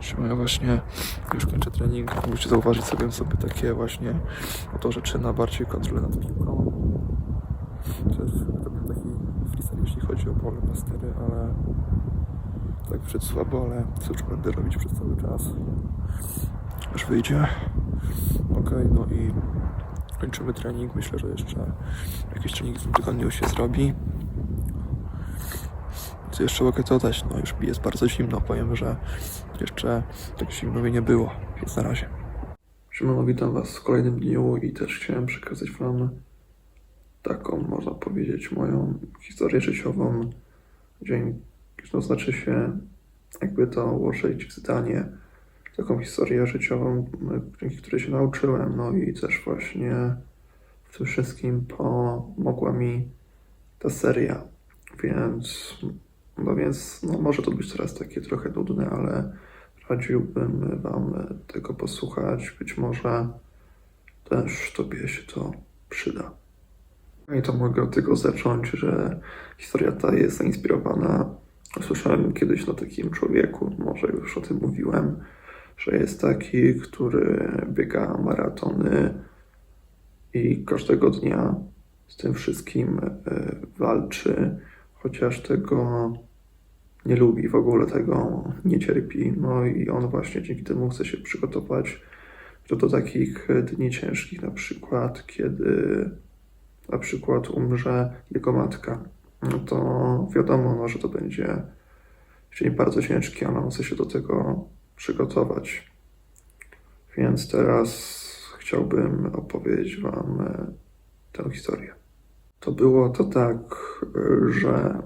Siema, właśnie już kończę trening. Musicie zauważyć sobie, sobie takie właśnie oto rzeczy na bardziej kontrolę nad piłką. To to był taki freestyle, jeśli chodzi o pole mastery, ale tak przed słabo, ale cóż będę robić przez cały czas. Aż wyjdzie. Okej, no i kończymy trening. Myślę, że jeszcze jakiś trening w tym tygodniu się zrobi. Co jeszcze mogę dodać? No już jest bardzo zimno. Powiem, że jeszcze tak zimno nie było. Więc na razie. Siemano, witam Was w kolejnym dniu i też chciałem przekazać Wam taką, można powiedzieć, moją historię życiową. Dzień, no znaczy się, jakby to ułożyć w zdanie, taką historię życiową, dzięki której się nauczyłem. No i też właśnie w tym wszystkim pomogła mi ta seria. Więc no więc no może to być teraz takie trochę nudne, ale radziłbym Wam tego posłuchać. Być może też Tobie się to przyda. No I to mogę od tego zacząć, że historia ta jest zainspirowana. Słyszałem kiedyś o takim człowieku, może już o tym mówiłem, że jest taki, który biega maratony i każdego dnia z tym wszystkim e, walczy, chociaż tego nie lubi, w ogóle tego nie cierpi. No i on właśnie dzięki temu chce się przygotować do, takich dni ciężkich, na przykład kiedy na przykład umrze jego matka. No to wiadomo, no, że to będzie dzień bardzo ciężki, ale on chce się do tego przygotować. Więc teraz chciałbym opowiedzieć Wam e, tę historię. To było to tak, e, że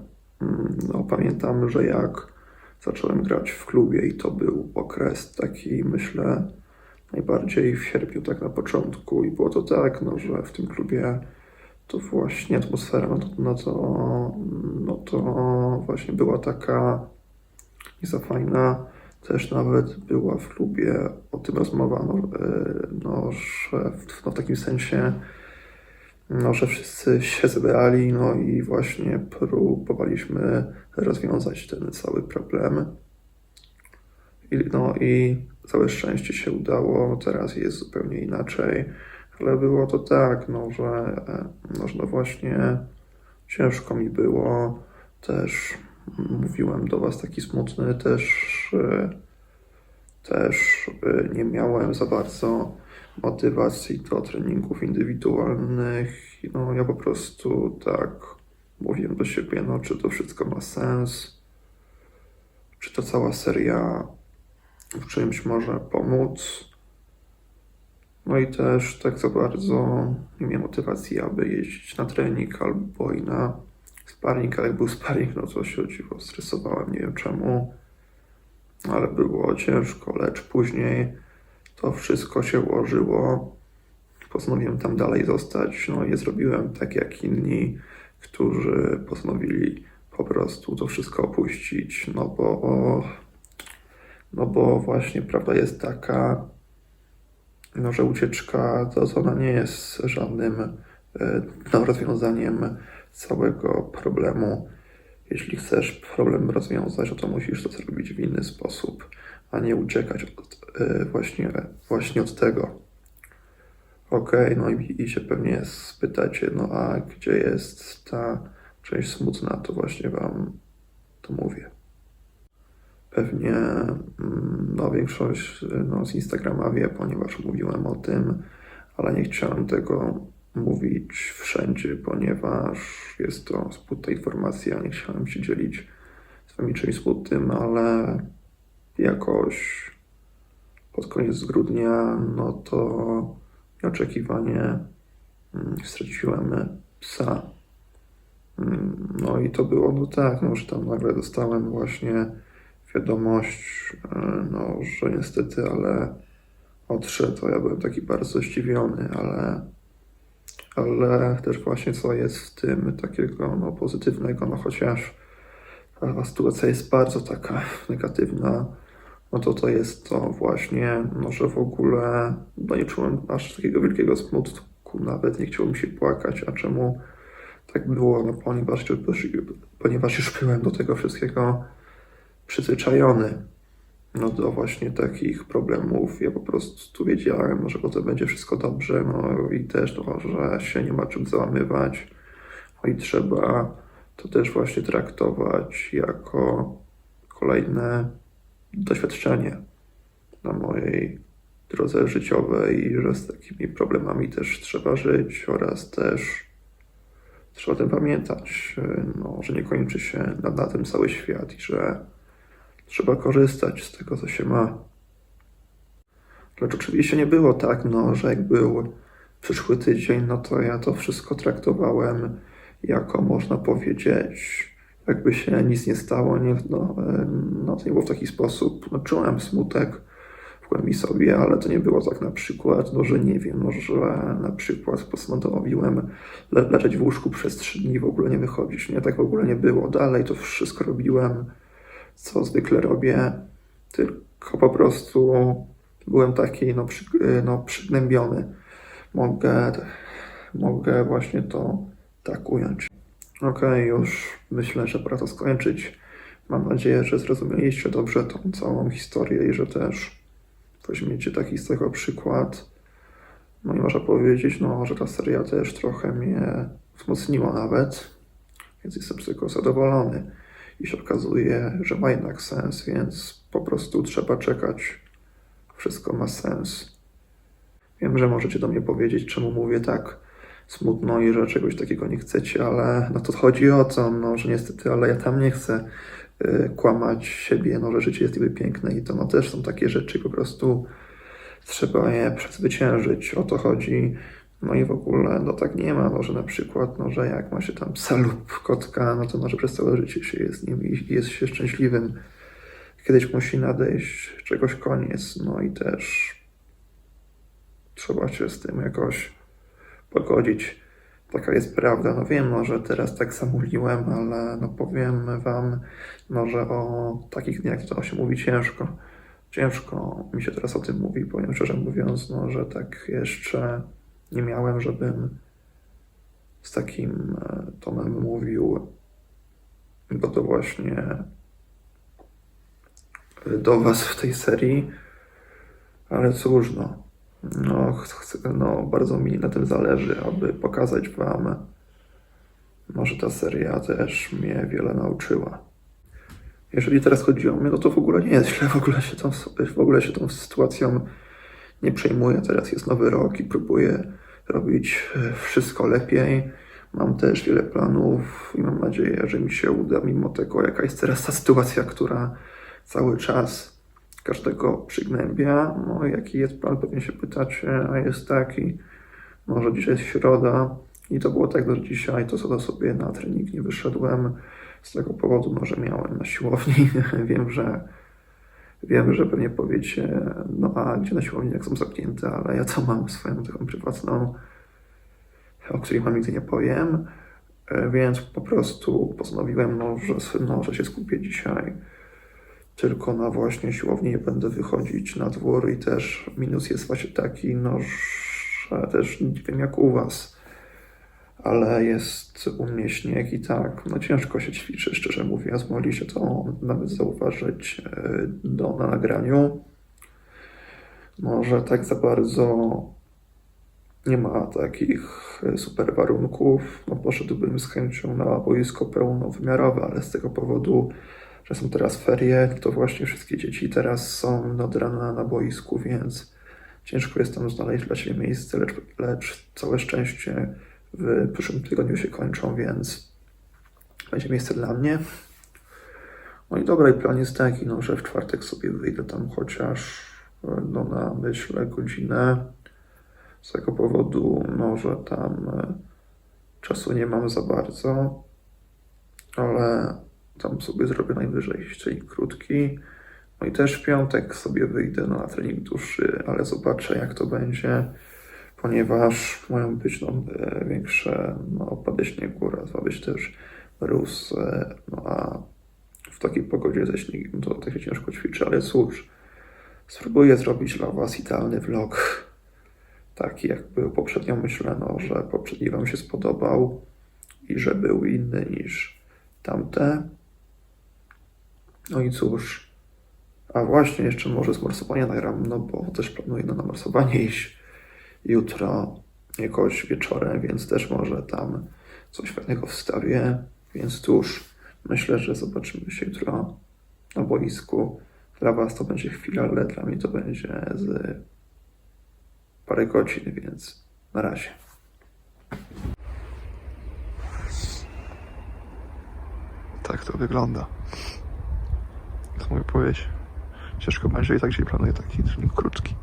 no, pamiętam, że jak zacząłem grać w klubie i to był okres taki, myślę, najbardziej w sierpniu, tak na początku i było to tak, no, że w tym klubie to właśnie atmosfera, no to, no to, no to właśnie była taka nie za fajna. Też nawet była w klubie o tym rozmowa, no, e, no że w, no, w takim sensie, no, że wszyscy się zebrali, no i właśnie próbowaliśmy rozwiązać ten cały problem. I, no i całe szczęście się udało, teraz jest zupełnie inaczej, ale było to tak, no, że e, no, no właśnie ciężko mi było, też mówiłem do Was taki smutny, też, e, też e, nie miałem za bardzo motywacji do treningów indywidualnych. No, ja po prostu tak mówiłem do siebie, no, czy to wszystko ma sens, czy to cała seria w czymś może pomóc. No i też tak za bardzo nie miałem motywacji, aby jeździć na trening albo i na sparring, ale jak był sparring, no to się dziwo stresowałem, nie wiem czemu, ale było ciężko, lecz później to wszystko się ułożyło. Postanowiłem tam dalej zostać, no i zrobiłem tak jak inni, którzy postanowili po prostu to wszystko opuścić, no bo, no bo właśnie prawda jest taka, no, że ucieczka to, ona nie jest żadnym e, no, rozwiązaniem całego problemu. Jeśli chcesz problem rozwiązać, to musisz to zrobić w inny sposób, a nie uciekać od, e, właśnie, właśnie od tego. Okej, no i, i się pewnie spytacie, no a gdzie jest ta część smutna, to właśnie Wam to mówię. Pewnie mm, no, większość no, z Instagrama wie, ponieważ mówiłem o tym, ale nie chciałem tego mówić wszędzie, ponieważ jest to smutna informacja. Nie chciałem się dzielić z Wami czymś smutnym, ale jakoś pod koniec grudnia, no to nieoczekiwanie mm, straciłem psa. Mm, No i to było, no tak, no, że tam nagle dostałem właśnie wiadomość, e, no, że niestety, ale odszedł, ja byłem taki bardzo zdziwiony, ale, ale też właśnie co jest w tym takiego no, pozytywnego, no chociaż ta sytuacja jest bardzo taka negatywna, no to to jest to właśnie, no, że w ogóle no, nie czułem aż takiego wielkiego smutku, nawet nie chciało mi się płakać, a czemu tak było, no ponieważ, ponieważ już byłem do tego wszystkiego przyzwyczajony. No do właśnie takich problemów. Ja po prostu wiedziałem, że potem będzie wszystko dobrze, no i też to, że się nie ma czym załamywać. No i trzeba to też właśnie traktować jako kolejne doświadczenie na mojej drodze życiowej i że z takimi problemami też trzeba żyć oraz też trzeba o tym pamiętać, no, że nie kończy się na, na tym cały świat i że trzeba korzystać z tego, co się ma. Lecz oczywiście nie było tak, no, że jak był przyszły tydzień, no to ja to wszystko traktowałem jako, można powiedzieć, jakby się nic nie stało, nie, no, no to nie było w taki sposób. No, czułem smutek w głębi sobie, ale to nie było tak na przykład, no, że nie wiem, no, że na przykład postanowiłem le leżeć w łóżku przez trzy dni, w ogóle nie wychodzić. Nie, tak w ogóle nie było. Dalej to wszystko robiłem, co zwykle robię, tylko po prostu byłem taki no, przy, no, przygnębiony. Mogę, mogę właśnie to tak ująć. Okej, już myślę, że pora to skończyć. Mam nadzieję, że zrozumieliście dobrze tą całą historię i że też weźmiecie taki z tego przykład. No i można powiedzieć, no, że ta seria też trochę mnie wzmocniła nawet, więc jestem z tego zadowolony. I się okazuje, że ma jednak sens, więc po prostu trzeba czekać. Wszystko ma sens. Wiem, że możecie do mnie powiedzieć, czemu mówię tak smutno i że czegoś takiego nie chcecie, ale no to chodzi o to, no, że niestety, ale ja tam nie chcę y, kłamać siebie, no, że życie jest niby piękne i to no, też są takie rzeczy, po prostu trzeba je przezwyciężyć, o to chodzi. No i w ogóle, no tak nie ma, no, że na przykład, no, że jak ma się tam psa lub kotka, no to może przez całe życie się jest nim i jest się szczęśliwym. Kiedyś musi nadejść czegoś koniec, no i też trzeba się z tym jakoś pogodzić. Taka jest prawda. No wiem, no, że teraz tak zamuliłem, ale no powiem wam, no, że o takich dniach to się mówi ciężko. Ciężko mi się teraz o tym mówi, powiem szczerze mówiąc, no, że tak jeszcze nie miałem, żebym z takim e, tonem mówił, bo to właśnie do was w tej serii. Ale cóż, no, no, chcę, no, bardzo mi na tym zależy, aby pokazać Wam, może ta seria też mnie wiele nauczyła. Jeżeli teraz chodzi o mnie, no to w ogóle nie jest źle, w ogóle się tą, w ogóle się tą sytuacją nie przejmuję. Teraz jest nowy rok i próbuję robić e, wszystko lepiej. Mam też wiele planów i mam nadzieję, że mi się uda, mimo tego, jaka jest teraz ta sytuacja, która cały czas każdego przygnębia. No, jaki jest plan, pewnie się pytacie, a jest taki, może dzisiaj jest środa i to było tak, że dzisiaj to co sobie na trening nie wyszedłem z tego powodu, no, że miałem na siłowni. wiem, że wiem, że pewnie powiecie, no a gdzie na siłowni, jak są zamknięte, ale ja to mam swoją taką prywatną, o której wam nigdy nie powiem. E, Więc po prostu postanowiłem, no, że, no, że się skupię dzisiaj tylko na właśnie siłowni nie będę wychodzić na dwór i też minus jest właśnie taki, no, że też nie wiem jak u was, ale jest u mnie śnieg i tak, no ciężko się ćwiczy, szczerze mówiąc, mogli się to nawet zauważyć e, do, na nagraniu, no, że tak za bardzo nie ma takich super warunków, no poszedłbym z chęcią na boisko pełnowymiarowe, ale z tego powodu że są teraz ferie, to właśnie wszystkie dzieci teraz są od rana na boisku, więc ciężko jest tam znaleźć dla siebie miejsce, lecz, lecz całe szczęście w przyszłym tygodniu się kończą, więc będzie miejsce dla mnie. No i dobra, i plan jest taki, no, że w czwartek sobie wyjdę tam chociaż no, na myślę godzinę. Z tego powodu, no, że tam e, czasu nie mam za bardzo, ale tam sobie zrobię najwyżej trening krótki. No i też w piątek sobie wyjdę na trening dłuższy, ale zobaczę jak to będzie, ponieważ mają być no, e, większe no, opady śniegu oraz ma być też mróz, e, no a w takiej pogodzie ze śniegiem to tak się ciężko ćwiczy, ale cóż, spróbuję zrobić dla Was idealny vlog, taki jak był poprzednio myślano, że poprzedni Wam się spodobał i że był inny niż tamte. No i cóż, A właśnie, jeszcze może z morsowania nagram, no bo też planuję na morsowanie iść jutro jakoś wieczorem, więc też może tam coś fajnego wstawię. Więc cóż, myślę, że zobaczymy się jutro na boisku. Dla Was to będzie chwila, ale dla mnie to będzie z parę godzin, więc na razie. Tak to wygląda. Co mogę powiedzieć? Ciężko będzie i tak dzisiaj planuję taki trening krótki.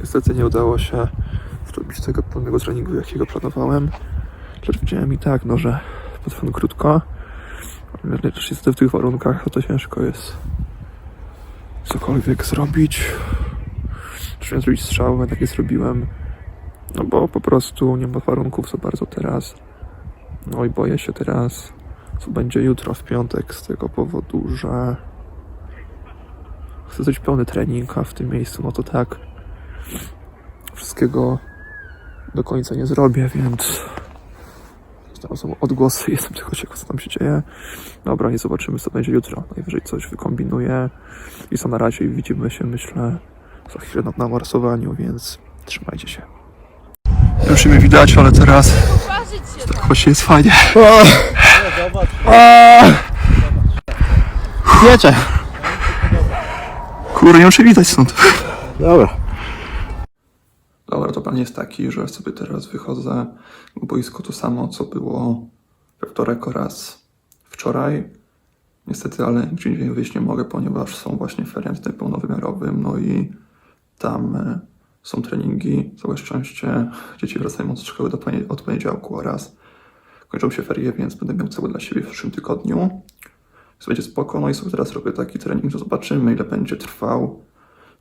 Niestety nie udało się zrobić tego pełnego treningu, jakiego planowałem. Lecz widziałem i tak, no, że potrwa krótko. Lecz niestety w tych warunkach no to ciężko jest cokolwiek zrobić. Czy zrobić strzał, tak nie zrobiłem. No bo po prostu nie ma warunków za bardzo teraz. No i boję się teraz, co będzie jutro w piątek z tego powodu, że chcę zrobić pełny trening, a w tym miejscu, no to tak wszystkiego do końca nie zrobię, więc tam są odgłosy, jestem tylko ciekaw, co tam się dzieje. Dobra, nie zobaczymy, co będzie jutro. Najwyżej coś wykombinuję i co na razie widzimy się, myślę, za chwilę na, na marsowaniu, więc trzymajcie się. Już mnie widać, ale teraz właśnie jest fajnie. Wiecie. Kurde, nie muszę widać stąd. Dobra. Dobra, to plan jest taki, że sobie teraz wychodzę na boisko to samo, co było we wtorek oraz wczoraj. Niestety, ale gdzie indziej wyjść nie mogę, ponieważ są właśnie ferie w pełnowymiarowym, no i tam e, są treningi. Całe szczęście dzieci wracają od szkoły do poni- od poniedziałku oraz kończą się ferie, więc będę miał cały dla siebie w przyszłym tygodniu. Więc będzie spoko, no i sobie teraz robię taki trening, to zobaczymy ile będzie trwał.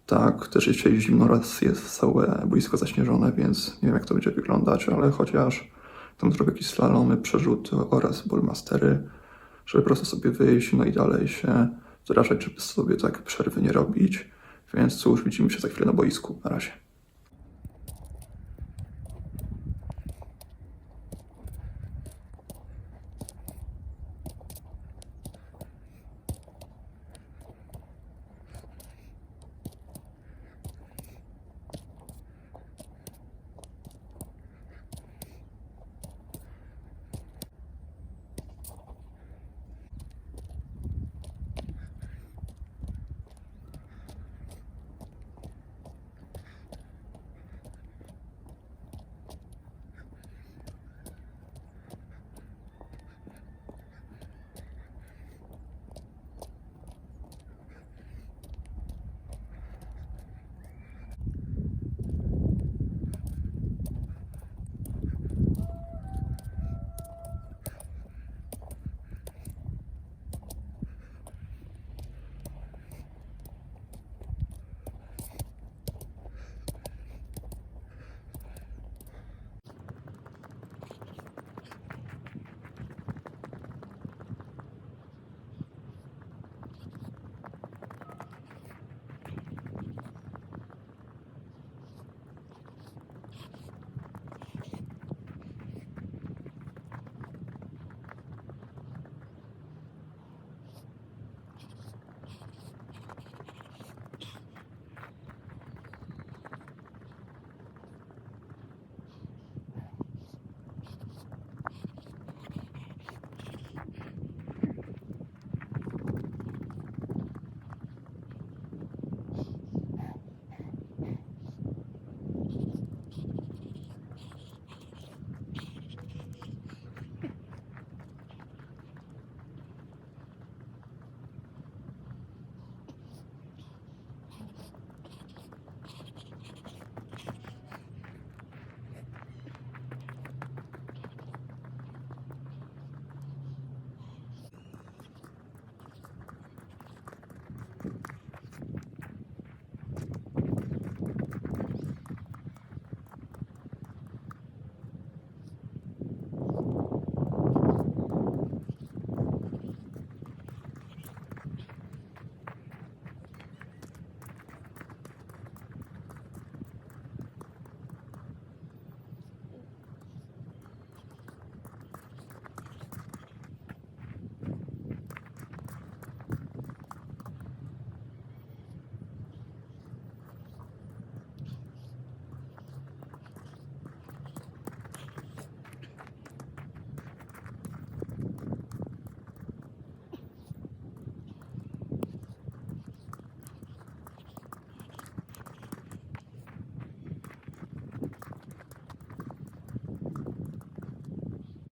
Tak, też jest dzisiaj zimno oraz jest całe boisko zaśnieżone, więc nie wiem jak to będzie wyglądać, ale chociaż tam zrobię jakieś slalomy, przerzuty oraz ballmastery, żeby po prostu sobie wyjść, no i dalej się zrażać, żeby sobie tak przerwy nie robić. Więc cóż, widzimy się za chwilę na boisku. Na razie.